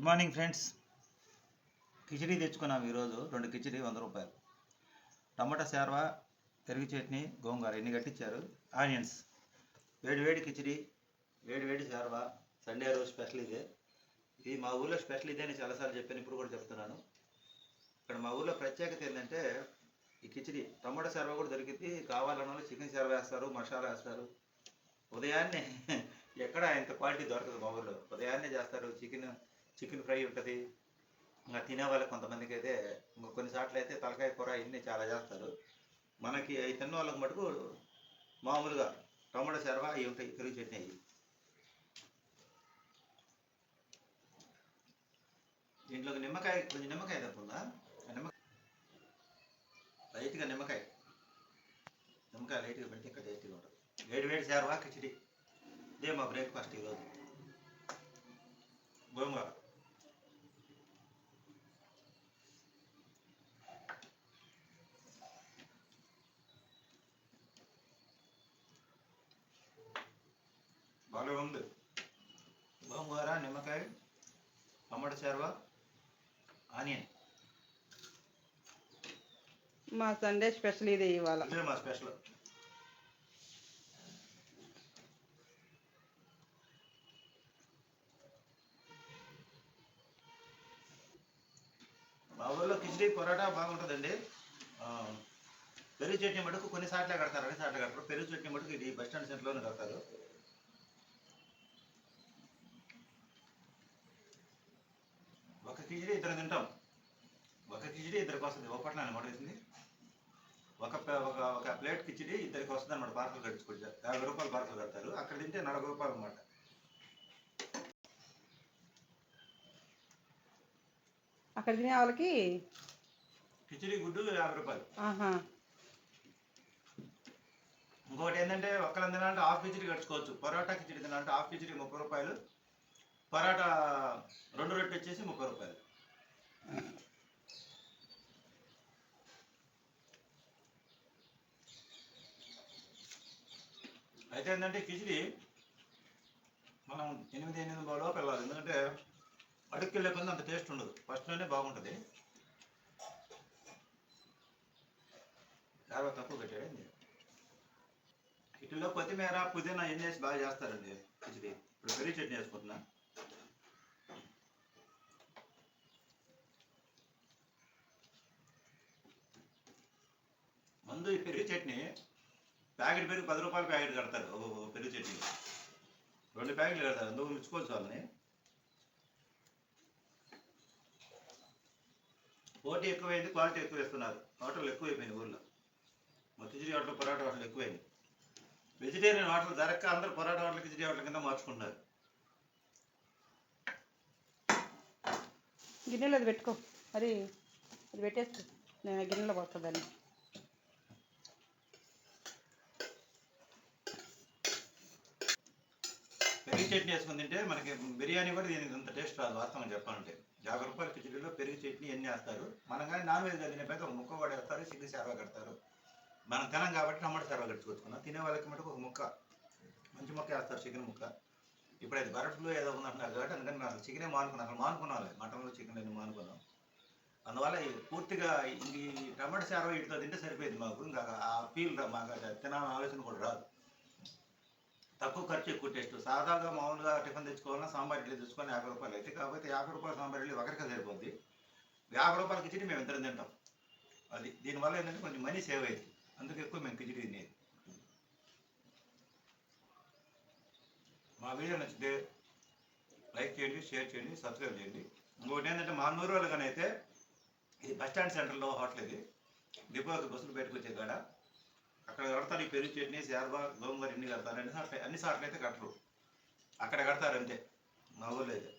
Good morning friends. Khichdi తెచ్చుకున్నాం ఈరోజు రెండు కిచిడి వంద రూపాయలు. టమాటా శార్వా పెరుగు చట్నీ గోంగూర ఎన్ని కట్టించారు? ఆనియన్స్. వేడి వేడి కిచిడి వేడి వేడి శార్వా సండే రోజు స్పెషల్ ఇదే. ఇది మా ఊళ్ళో స్పెషల్ ఇదే అని చాలాసార్లు చెప్పాను ఇప్పుడు కూడా చెప్తున్నాను. ఇక్కడ మా ఊళ్ళో ప్రత్యేకత ఏంటంటే ఈ కిచిడి టమాటా శార్వా కూడా దొరికింది కావాలన్న చికెన్ శార్వా వేస్తారు మసాలా వేస్తారు. ఉదయాన్నే ఎక్కడ ఇంత క్వాలిటీ దొరకదు మా ఊళ్ళో ఉదయాన్నే చేస్తారు చికెన్ చికెన్ ఫ్రై ఉంటుంది. ఇంకా తినే వాళ్ళకి కొంతమందికి అయితే కొన్నిసార్లు అయితే తలకాయ కూర ఇన్ని చాలా చేస్తారు. మనకి అవి తిన్న వాళ్ళకి మటుకు మామూలుగా టమాటో శర్వ అవి ఉంటాయి పెరుగు చట్నీ అవి దీంట్లోకి నిమ్మకాయ కొంచెం నిమ్మకాయ తప్పుందా? నిమ్మకాయ లైట్గా నిమ్మకాయ. నిమ్మకాయ లైట్గా పెడితే ఇక్కడ టేస్టీగా ఉంటుంది. వేడి వేడి శారవా కిచిడి. ఇదే మా బ్రేక్ఫాస్ట్ ఈరోజు. గోంగూర బాగా ఉంది గోంగూర నిమ్మకాయ టమాటా శారవా ఆనియన్ మా సండే స్పెషల్ ఇదే ఇవాళ. ఇదే మా స్పెషల్ మా ఊళ్ళో కిచిడి పొరాటా బాగుంటుందండి పెరుగు చట్నీ మటుకు కొన్ని సార్లే కడతారు అన్ని సార్లు కడతారు పెరుగు చట్నీ మటుకు ఇది బస్ స్టాండ్ సెంటర్లోనే కడతారు ఒక కిచిడి ఇద్దరు తింటాం. ఒక కిచిడి ఇద్దరికి వస్తుంది. ఒకట్ల అనమాట వేసింది ఒక ఒక ఒక ప్లేట్ కిచిడి ఇద్దరికి వస్తుంది అనమాట పార్సల్ కట్టించుకుంటే యాభై రూపాయలు పార్సల్ కడతారు. అక్కడ తింటే నలభై రూపాయలు అనమాట అక్కడ తినే వాళ్ళకి కిచిడి గుడ్డు యాభై రూపాయలు. ఇంకోటి ఏంటంటే ఒక్కరు తినాలంటే హాఫ్ కిచిడి కట్టుకోవచ్చు. పరోటా కిచిడి తినాలంటే హాఫ్ కిచిడి ముప్పై రూపాయలు. పరాటా రెండు రొట్టె వచ్చేసి ముప్పై రూపాయలు. అయితే ఏంటంటే కిచిడి మనం ఎనిమిది ఎనిమిది బాగా వెళ్ళాలి ఎందుకంటే అడుక్కి వెళ్ళే అంత టేస్ట్ ఉండదు. ఫస్ట్లోనే బాగుంటుంది. చాలా తక్కువ పెట్టాడండి ఇటులో కొత్తిమీర పుదీనా ఎన్ని వేసి బాగా చేస్తారండి కిచిడి? ఇప్పుడు పెరుగు చట్నీ వేసుకుంటున్నా ముందు ఈ పెరుగు చట్నీ. ప్యాకెట్ పెరుగు పది రూపాయల ప్యాకెట్ కడతారు. ఓ ఓ పెరుగు చట్నీ. రెండు ప్యాకెట్లు కడతారు. అందుకు మెచ్చుకోవచ్చు వాళ్ళని. పోటీ ఎక్కువైంది క్వాలిటీ ఎక్కువ వేస్తున్నారు హోటల్ ఎక్కువైపోయింది ఊర్లో. మా కిచిడి హోటల్ పొరాటా హోటల్ ఎక్కువైంది. వెజిటేరియన్ హోటల్ దొరక్క అందరూ పొరాటా హోటల్ కిచిడి హోటల్ కింద మార్చుకుంటున్నారు. గిన్నెలో అది పెట్టుకో. అది అది పెట్టేసుకో. నేను గిన్నెలో పోతుందని పెరుగు చట్నీ వేసుకుని తింటే మనకి బిర్యానీ కూడా దీనికి అంత టేస్ట్ రాదు వాస్తవం చెప్పాలంటే. యాభై రూపాయల కిచడీలో పెరుగు చట్నీ ఎన్ని వేస్తారు? మనం కానీ నాన్ వెజ్ తినే ఒక ముక్క కూడా వేస్తారు చికెన్ సేవ కడతారు. మనం తినం కాబట్టి టమాటా సేవ కట్టుకొచ్చుకున్నాం. తినే వాళ్ళకి మటుకు ఒక ముక్క మంచి ముక్క వేస్తారు చికెన్ ముక్క. ఇప్పుడు అది బరడ్ ఫ్లూ ఏదో ఉందంటున్నారు కాబట్టి అందుకని అసలు చికెనే మానుకున్నాం అసలు మానుకున్నాం మటన్లో చికెన్ అన్ని మానుకున్నాం. అందువల్ల పూర్తిగా ఈ టమాటా సేవ వీటితో తింటే సరిపోయింది మాకు. ఇంకా ఆ ఫీల్ మాకు తినాలని ఆలోచన కూడా రాదు. తక్కువ ఖర్చు ఎక్కువ టేస్ట్. సాదాగా మామూలుగా టిఫిన్ తెచ్చుకోవాలన్నా సాంబార్ ఇడ్లీ తెచ్చుకొని యాభై రూపాయలు అయితే. కాకపోతే యాభై రూపాయల సాంబార్ ఇడ్లీ ఒకరికే సరిపోద్ది. యాభై రూపాయలకి కిచిడి మేము ఇద్దరం తింటాం? అది దీనివల్ల ఏంటంటే కొంచెం మనీ సేవ్ అయింది అందుకు ఎక్కువ మేము కిచిడి తినేది. మా వీడియో నచ్చితే లైక్ చేయండి షేర్ చేయండి సబ్స్క్రైబ్ చేయండి. ఇంకోటి ఏంటంటే మా నూరు వాళ్ళకనైతే అయితే ఇది బస్ స్టాండ్ సెంటర్లో హోటల్ ఇది. డిపోకి బస్సులు పెట్టుకొచ్చే కాడ. అక్కడ కడతారు ఈ పెరుగు చట్నీ శార్వా గోంగూర ఇన్ని కడతారు. అన్ని సార్లు అన్ని సార్లు అయితే కట్టరు. అక్కడ కడతారు అంతే. మా ఊళ్ళో అయితే.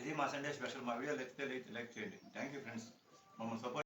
ఇది మా సండే స్పెషల్. మా వీడియో లెక్కితే లైక్ లైక్ చేయండి. థ్యాంక్ యూ ఫ్రెండ్స్ మమ్మల్ని సపోర్ట్